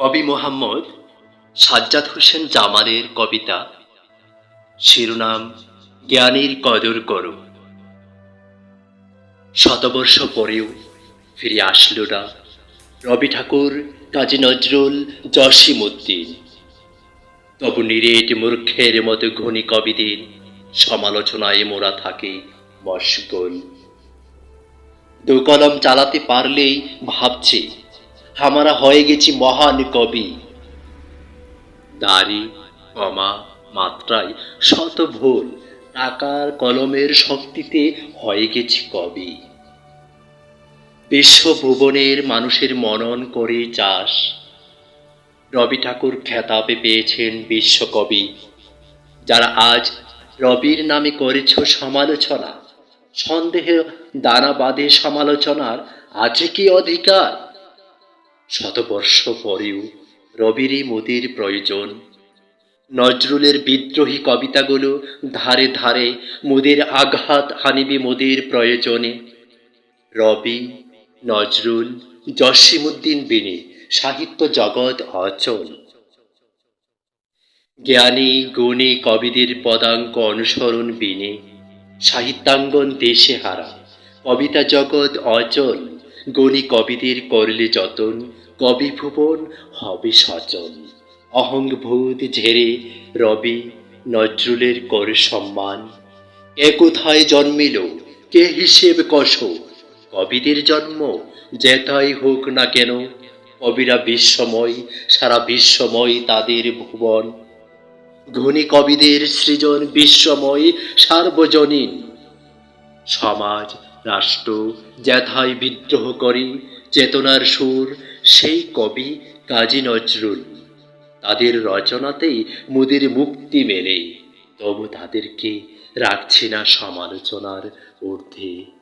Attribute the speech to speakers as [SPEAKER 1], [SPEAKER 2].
[SPEAKER 1] কবি মোহাম্মদ সাজ্জাদ হোসেন জামালের কবিতা শিরোনাম জ্ঞানীর কদর করো শতবর্ষ পরেও ফিরে আসলো না রবি ঠাকুর কাজী নজরুল জসিমুদ্দিন তবু নিরেট মূর্খের মতো ঘনী কবিদের সমালোচনায় মোরা থাকে মশগুল। দু কলম চালাতে পারলেই ভাবছি আমরা হয়ে গেছি মহান কবি দাড়ি, কমা মাত্রায় শত ভুল টাকার কলমের শক্তিতে হয়ে গেছি কবি। বিশ্বভুবনের মানুষের মনন করে চাষ। রবি ঠাকুর খেতাবে পেয়েছেন বিশ্বকবি যারা আজ রবির নামে করেছ সমালোচনা, সন্দেহ দানা বাঁধে সমালোচনার, আছে কি অধিকার? শতবর্ষ পরেও রবিরই মোদির প্রয়োজন। নজরুলের বিদ্রোহী কবিতাগুলো ধারে ধারে মোদের আঘাত হানিবি মোদের প্রয়োজনে। রবি, নজরুল জসিমুদ্দিন বিনি, সাহিত্য জগৎ অচল। জ্ঞানী, গুণী কবিদের পদাঙ্ক অনুসরণ বিনে। সাহিত্যাঙ্গন দেশে হারা। কবিতা জগৎ অচল। গুণী কবিদের করলে যতন, কবি ভুবন হবে সচল। অহংভূত ঝেড়ে রবি নজরুলের কর সম্মান। কে কোথায় জন্মিল, কে হিসেব কষ? কবিদের জন্ম যেথাই হোক না কেন, কবিরা বিশ্বময়, সারা বিশ্বময় তাদের ভুবন। ধনী কবিদের সৃজন বিশ্বময়, সার্বজনীন। সমাজ রাষ্ট্র জ্যাথায় বিদ্রোহ করে, চেতনার সুর, সেই কবি কাজী নজরুল। তাদের রচনাতেই মুদির মুক্তি মেলে। তবু তাদেরকে রাখছি না সমালোচনার ঊর্ধ্বে।